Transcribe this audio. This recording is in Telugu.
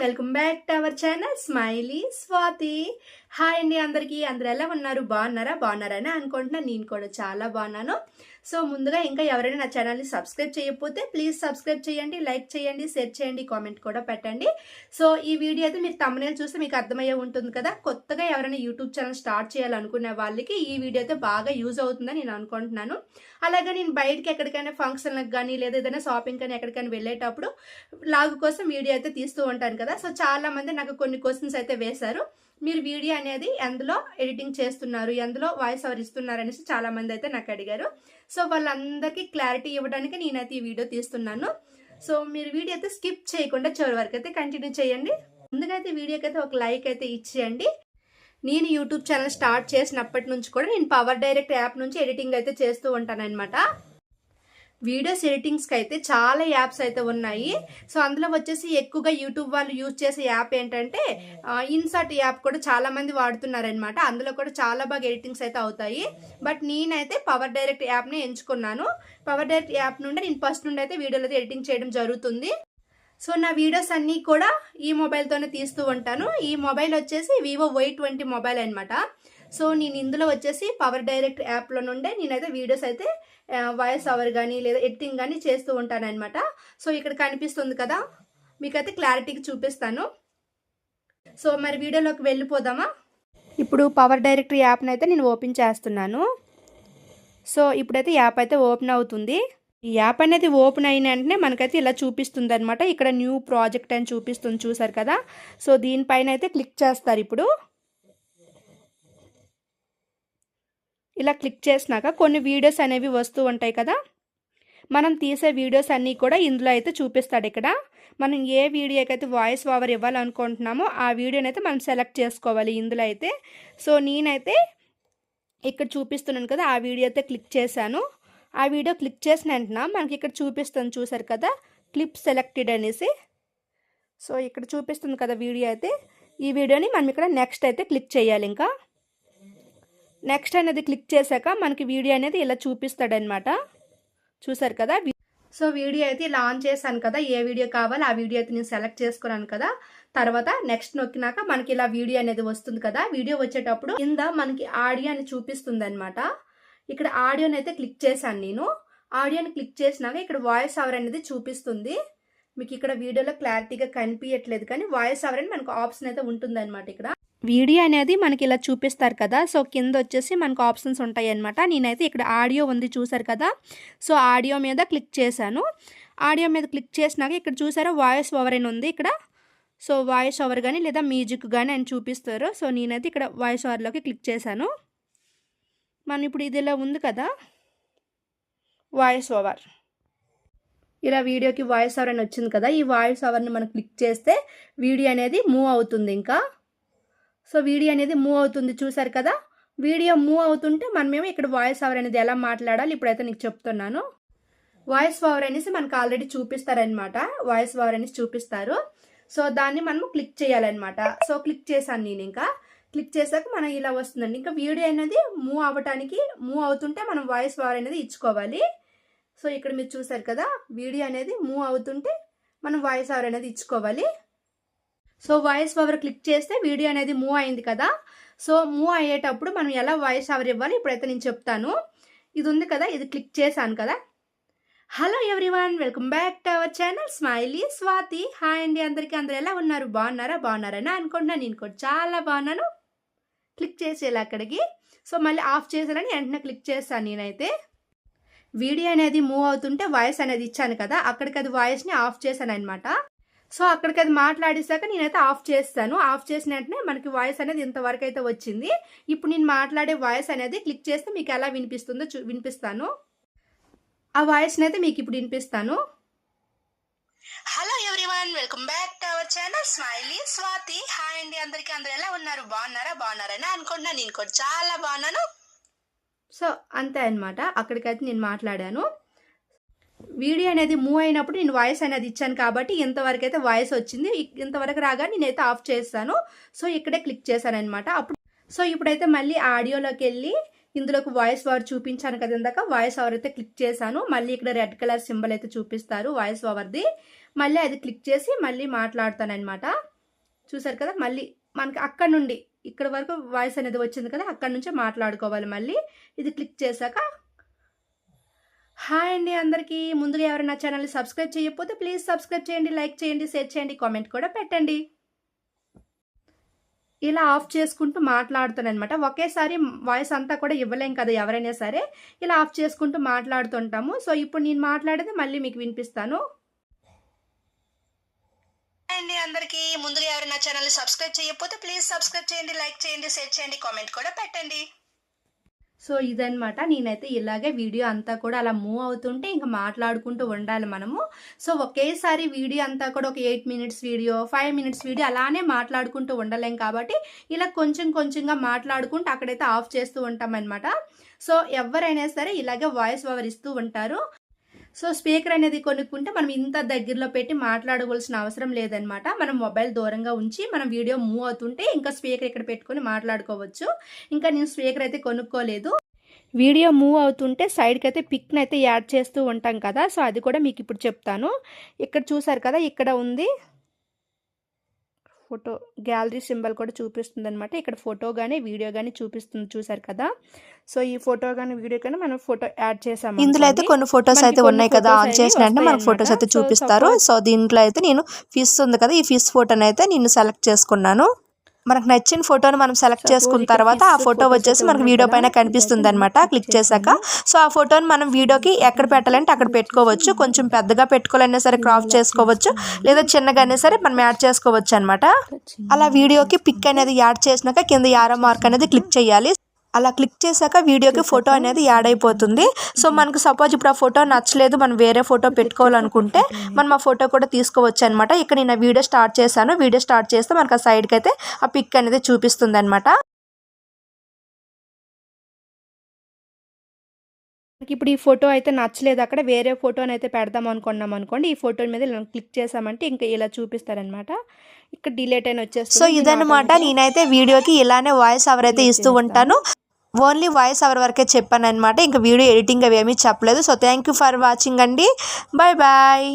Welcome back to our channel Smiley Swati. Hi అండి అందరికీ అందరు ఎలా ఉన్నారు బాగున్నారా బాగున్నారని అనుకుంటున్నా నేను కూడా చాలా బాగున్నాను సో ముందుగా ఇంకా ఎవరైనా నా ఛానల్ని సబ్స్క్రైబ్ చేయకపోతే ప్లీజ్ సబ్స్క్రైబ్ చేయండి లైక్ చేయండి షేర్ చేయండి కామెంట్ కూడా పెట్టండి సో ఈ వీడియో అయితే మీరు తమ్మనే చూస్తే మీకు అర్థమయ్యే ఉంటుంది కదా కొత్తగా ఎవరైనా యూట్యూబ్ ఛానల్ స్టార్ట్ చేయాలనుకునే వాళ్ళకి ఈ వీడియో అయితే బాగా యూజ్ అవుతుందని నేను అనుకుంటున్నాను అలాగే నేను బయటకి ఎక్కడికైనా ఫంక్షన్లకు కానీ లేదా ఏదైనా షాపింగ్ కానీ ఎక్కడికైనా వెళ్ళేటప్పుడు లాగు కోసం వీడియో అయితే తీస్తూ ఉంటాను కదా సో చాలామంది నాకు కొన్ని క్వశ్చన్స్ అయితే వేశారు మీరు వీడియో అనేది ఎందులో ఎడిటింగ్ చేస్తున్నారు ఎందులో వాయిస్ ఓవర్ ఇస్తున్నారు అనేసి చాలామంది అయితే నాకు అడిగారు సో వాళ్ళందరికీ క్లారిటీ ఇవ్వడానికి నేనైతే ఈ వీడియో తీస్తున్నాను సో మీరు వీడియో అయితే స్కిప్ చేయకుండా చివరి వరకు అయితే కంటిన్యూ చేయండి ముందుగా అయితే వీడియోకి అయితే ఒక లైక్ అయితే ఇచ్చేయండి నేను యూట్యూబ్ ఛానల్ స్టార్ట్ చేసినప్పటి నుంచి కూడా నేను పవర్ డైరెక్ట్ యాప్ నుంచి ఎడిటింగ్ అయితే చేస్తూ ఉంటానన్నమాట వీడియోస్ ఎడిటింగ్స్కి అయితే చాలా యాప్స్ అయితే ఉన్నాయి సో అందులో వచ్చేసి ఎక్కువగా యూట్యూబ్ వాళ్ళు యూజ్ చేసే యాప్ ఏంటంటే ఇన్సర్ట్ యాప్ కూడా చాలామంది వాడుతున్నారనమాట అందులో కూడా చాలా బాగా ఎడిటింగ్స్ అయితే అవుతాయి బట్ నేనైతే పవర్ డైరెక్ట్ యాప్ని ఎంచుకున్నాను పవర్ డైరెక్ట్ యాప్ నుండి నేను ఫస్ట్ నుండి అయితే వీడియోలు ఎడిటింగ్ చేయడం జరుగుతుంది సో నా వీడియోస్ అన్నీ కూడా ఈ మొబైల్తోనే తీస్తూ ఉంటాను ఈ మొబైల్ వచ్చేసి వివో వై ట్వంటీ మొబైల్ అనమాట సో నేను ఇందులో వచ్చేసి పవర్ డైరెక్ట్ యాప్లో నుండే నేనైతే వీడియోస్ అయితే వాయిస్ అవర్ కానీ లేదా ఎడిటింగ్ కానీ చేస్తూ ఉంటానన్నమాట సో ఇక్కడ కనిపిస్తుంది కదా మీకైతే క్లారిటీకి చూపిస్తాను సో మరి వీడియోలోకి వెళ్ళిపోదామా ఇప్పుడు పవర్ డైరెక్టరీ యాప్ని అయితే నేను ఓపెన్ చేస్తున్నాను సో ఇప్పుడైతే యాప్ అయితే ఓపెన్ అవుతుంది ఈ యాప్ అనేది ఓపెన్ అయిన వెంటనే మనకైతే ఇలా చూపిస్తుంది అనమాట ఇక్కడ న్యూ ప్రాజెక్ట్ అని చూపిస్తుంది చూసారు కదా సో దీనిపైన అయితే క్లిక్ చేస్తారు ఇప్పుడు ఇలా క్లిక్ చేసినాక కొన్ని వీడియోస్ అనేవి వస్తూ ఉంటాయి కదా మనం తీసే వీడియోస్ అన్నీ కూడా ఇందులో అయితే చూపిస్తాడు ఇక్కడ మనం ఏ వీడియోకి అయితే వాయిస్ ఓవర్ ఇవ్వాలనుకుంటున్నామో ఆ వీడియోని అయితే మనం సెలెక్ట్ చేసుకోవాలి ఇందులో అయితే సో నేనైతే ఇక్కడ చూపిస్తున్నాను కదా ఆ వీడియో అయితే క్లిక్ చేశాను ఆ వీడియో క్లిక్ చేసిన వెంటనే మనకి ఇక్కడ చూపిస్తుంది చూసారు కదా క్లిప్ సెలెక్టెడ్ అనేసి సో ఇక్కడ చూపిస్తుంది కదా వీడియో అయితే ఈ వీడియోని మనం ఇక్కడ నెక్స్ట్ అయితే క్లిక్ చేయాలి ఇంకా నెక్స్ట్ అనేది క్లిక్ చేశాక మనకి వీడియో అనేది ఇలా చూపిస్తాడనమాట చూసారు కదా సో వీడియో అయితే ఇలా ఆన్ చేశాను కదా ఏ వీడియో కావాలో ఆ వీడియో అయితే నేను సెలెక్ట్ చేసుకున్నాను కదా తర్వాత నెక్స్ట్ నొక్కినాక మనకి ఇలా వీడియో అనేది వస్తుంది కదా వీడియో వచ్చేటప్పుడు కింద మనకి ఆడియో అని చూపిస్తుంది అనమాట ఇక్కడ ఆడియోని అయితే క్లిక్ చేశాను నేను ఆడియోని క్లిక్ చేసినాక ఇక్కడ వాయిస్ అవర్ అనేది చూపిస్తుంది మీకు ఇక్కడ వీడియోలో క్లారిటీగా కనిపించట్లేదు కానీ వాయిస్ అవర్ అని మనకు ఆప్షన్ అయితే ఉంటుందన్నమాట ఇక్కడ వీడియో అనేది మనకి ఇలా చూపిస్తారు కదా సో కింద వచ్చేసి మనకు ఆప్షన్స్ ఉంటాయి అనమాట నేనైతే ఇక్కడ ఆడియో ఉంది చూసారు కదా సో ఆడియో మీద క్లిక్ చేశాను ఆడియో మీద క్లిక్ చేసినాక ఇక్కడ చూసారా వాయిస్ ఓవర్ అని ఉంది ఇక్కడ సో వాయిస్ ఓవర్ కానీ లేదా మ్యూజిక్ కానీ అని చూపిస్తారు సో నేనైతే ఇక్కడ వాయిస్ ఓవర్లోకి క్లిక్ చేశాను మనం ఇప్పుడు ఇది ఇలా ఉంది కదా వాయిస్ ఓవర్ ఇలా వీడియోకి వాయిస్ అవర్ అని వచ్చింది కదా ఈ వాయిస్ అవర్ని మనం క్లిక్ చేస్తే వీడియో అనేది మూవ్ అవుతుంది ఇంకా సో వీడియో అనేది మూవ్ అవుతుంది చూసారు కదా వీడియో మూవ్ అవుతుంటే మనమేమో ఇక్కడ వాయిస్ అవర్ అనేది ఎలా మాట్లాడాలి ఇప్పుడైతే నీకు చెప్తున్నాను వాయిస్ ఓవర్ అనేసి మనకు ఆల్రెడీ చూపిస్తారనమాట వాయిస్ ఓవర్ అనేసి చూపిస్తారు సో దాన్ని మనం క్లిక్ చేయాలన్నమాట సో క్లిక్ చేశాను నేను ఇంకా క్లిక్ చేశాక మనం ఇలా వస్తుందండి ఇంకా వీడియో అనేది మూవ్ అవ్వటానికి మూవ్ అవుతుంటే మనం వాయిస్ ఓవర్ అనేది ఇచ్చుకోవాలి సో ఇక్కడ మీరు చూసారు కదా వీడియో అనేది మూవ్ అవుతుంటే మనం వాయిస్ ఓవర్ అనేది ఇచ్చుకోవాలి సో వాయిస్ ఓవర్ క్లిక్ చేస్తే వీడియో అనేది మూవ్ అయింది కదా సో మూవ్ అయ్యేటప్పుడు మనం ఎలా వాయిస్ ఓవర్ ఇవ్వాలి ఇప్పుడైతే నేను చెప్తాను ఇది ఉంది కదా ఇది క్లిక్ చేశాను కదా hello everyone welcome back to our channel Smiley Swati hi అండి అందరికీ అందరు ఎలా ఉన్నారు బాగున్నారా బాగున్నారని అనుకుంటున్నాను నేను కూడా చాలా బాగున్నాను క్లిక్ చేసేలా అక్కడికి సో మళ్ళీ ఆఫ్ చేశానని వెంటనే క్లిక్ చేస్తాను నేనైతే వీడియో అనేది మూవ్ అవుతుంటే వాయిస్ అనేది ఇచ్చాను కదా అక్కడికి అది వాయిస్ని ఆఫ్ చేశాను అనమాట సో అక్కడికి అది మాట్లాడేసాక నేనైతే ఆఫ్ చేస్తాను ఆఫ్ చేసిన వెంటనే మనకి వాయిస్ అనేది ఇంతవరకు అయితే వచ్చింది ఇప్పుడు నేను మాట్లాడే వాయిస్ అనేది క్లిక్ చేస్తే మీకు ఎలా వినిపిస్తుందో చూ వినిపిస్తాను ఆ వాయిస్ని అయితే మీకు ఇప్పుడు వినిపిస్తాను hello everyone welcome back to our channel Smiley Swati hi అండి అందరికీ అందరు ఎలా ఉన్నారు బాగున్నారా బాగున్నారని అనుకుంటున్నాను నేను కూడా చాలా బాగున్నాను సో అంతే అనమాట అక్కడికైతే నేను మాట్లాడాను వీడియో అనేది మూవ్ అయినప్పుడు నేను వాయిస్ అనేది ఇచ్చాను కాబట్టి ఇంతవరకు అయితే వాయిస్ వచ్చింది ఇంతవరకు రాగా నేనైతే ఆఫ్ చేస్తాను సో ఇక్కడే క్లిక్ చేశాను అనమాట అప్పుడు సో ఇప్పుడైతే మళ్ళీ ఆడియోలోకి వెళ్ళి ఇందులోకి వాయిస్ ఓవర్ చూపించాను కదా ఇందాక వాయిస్ ఓవర్ అయితే క్లిక్ చేశాను మళ్ళీ ఇక్కడ రెడ్ కలర్ సింబల్ అయితే చూపిస్తారు వాయిస్ ఓవర్ది మళ్ళీ అది క్లిక్ చేసి మళ్ళీ మాట్లాడతాను అనమాట చూసారు కదా మళ్ళీ మనకి అక్కడ నుండి ఇక్కడ వరకు వాయిస్ అనేది వచ్చింది కదా అక్కడ నుంచే మాట్లాడుకోవాలి మళ్ళీ ఇది క్లిక్ చేశాక హాయ్ అండి అందరికీ ముందుగా ఎవరైనా ఛానల్ని సబ్స్క్రైబ్ చేయకపోతే ప్లీజ్ సబ్స్క్రైబ్ చేయండి లైక్ చేయండి షేర్ చేయండి కామెంట్ కూడా పెట్టండి ఇలా ఆఫ్ చేసుకుంటూ మాట్లాడుతాను అనమాట ఒకేసారి వాయిస్ అంతా కూడా ఇవ్వలేం కదా ఎవరైనా సరే ఇలా ఆఫ్ చేసుకుంటూ మాట్లాడుతుంటాము సో ఇప్పుడు నేను మాట్లాడేది మళ్ళీ మీకు వినిపిస్తాను అండి అందరికీ ముందుగా ఎవరైనా ఛానల్ని సబ్స్క్రైబ్ చేయకపోతే ప్లీజ్ సబ్స్క్రైబ్ చేయండి లైక్ చేయండి షేర్ చేయండి కామెంట్ కూడా పెట్టండి సో ఇదనమాట నేనైతే ఇలాగే వీడియో అంతా కూడా అలా మూవ్ అవుతుంటే ఇంకా మాట్లాడుకుంటూ ఉండాలి మనము సో ఒకేసారి వీడియో అంతా కూడా ఒక eight minutes video five minutes video అలానే మాట్లాడుకుంటూ ఉండలేం కాబట్టి ఇలా కొంచెం కొంచెంగా మాట్లాడుకుంటూ అక్కడైతే ఆఫ్ చేస్తూ ఉంటామన్నమాట సో ఎవరైనా సరే ఇలాగే వాయిస్ ఓవర్ ఇస్తూ ఉంటారు సో స్పీకర్ అనేది కొనుక్కుంటే మనం ఇంత దగ్గరలో పెట్టి మాట్లాడవలసిన అవసరం లేదనమాట మనం మొబైల్ దూరంగా ఉంచి మనం వీడియో మూవ్ అవుతుంటే ఇంకా స్పీకర్ ఇక్కడ పెట్టుకొని మాట్లాడుకోవచ్చు ఇంకా నేను స్పీకర్ అయితే కొనుక్కోలేదు వీడియో మూవ్ అవుతుంటే సైడ్కి అయితే పిక్ని అయితే యాడ్ చేస్తూ ఉంటాం కదా సో అది కూడా మీకు ఇప్పుడు చెప్తాను ఇక్కడ చూసారు కదా ఇక్కడ ఉంది ఫోటో గ్యాలరీ సింబల్ కూడా చూపిస్తుంది అనమాట ఇక్కడ ఫోటో కానీ వీడియో కానీ చూపిస్తుంది చూసారు కదా సో ఈ ఫోటో కానీ వీడియో కానీ మనం ఫోటో యాడ్ చేసాము ఇందులో అయితే కొన్ని ఫొటోస్ అయితే ఉన్నాయి కదా ఆన్ చేసిన అంటే మనకు ఫొటోస్ అయితే చూపిస్తారు సో దీంట్లో అయితే నేను ఫిస్ ఉంది కదా ఈ ఫిస్ ఫోటోని అయితే నేను సెలెక్ట్ చేసుకున్నాను మనకు నచ్చిన ఫోటోని మనం సెలెక్ట్ చేసుకున్న తర్వాత ఆ ఫోటో వచ్చేసి మనకు వీడియో పైన కనిపిస్తుంది అనమాట క్లిక్ చేశాక సో ఆ ఫోటోని మనం వీడియోకి ఎక్కడ పెట్టాలంటే అక్కడ పెట్టుకోవచ్చు కొంచెం పెద్దగా పెట్టుకోవాలన్నా సరే క్రాప్ చేసుకోవచ్చు లేదా చిన్నగానే సరే మనం యాడ్ చేసుకోవచ్చు అనమాట అలా వీడియోకి పిక్ అనేది యాడ్ చేసినాక కింద యారో మార్క్ అనేది క్లిక్ చేయాలి అలా క్లిక్ చేశాక వీడియోకి ఫోటో అనేది యాడ్ అయిపోతుంది సో hmm. మనకు సపోజ్ ఇప్పుడు ఆ ఫోటో నచ్చలేదు మనం వేరే ఫోటో పెట్టుకోవాలనుకుంటే hmm. మనం ఆ ఫోటో కూడా తీసుకోవచ్చు అనమాట ఇక్కడ నేను వీడియో స్టార్ట్ చేశాను వీడియో స్టార్ట్ చేస్తే మనకు ఆ సైడ్కి అయితే ఆ పిక్ అనేది చూపిస్తుంది అనమాట మనకి ఇప్పుడు ఈ ఫోటో అయితే నచ్చలేదు అక్కడ వేరే ఫోటోని అయితే పెడదాం అనుకున్నాం అనుకోండి ఈ ఫోటో మీద ఇలా క్లిక్ చేసామంటే ఇంకా ఇలా చూపిస్తారనమాట ఇక్కడ డిలేట్ అయిన వచ్చేస్తుంది సో ఇదనమాట నేనైతే వీడియోకి ఇలానే వాయిస్ అవర్ అయితే ఇస్తూ ఉంటాను ఓన్లీ వాయిస్ అవర్ వరకే చెప్పాను అనమాట ఇంకా వీడియో ఎడిటింగ్ అవి ఏమీ చెప్పలేదు so thank you for watching అండి బాయ్ బాయ్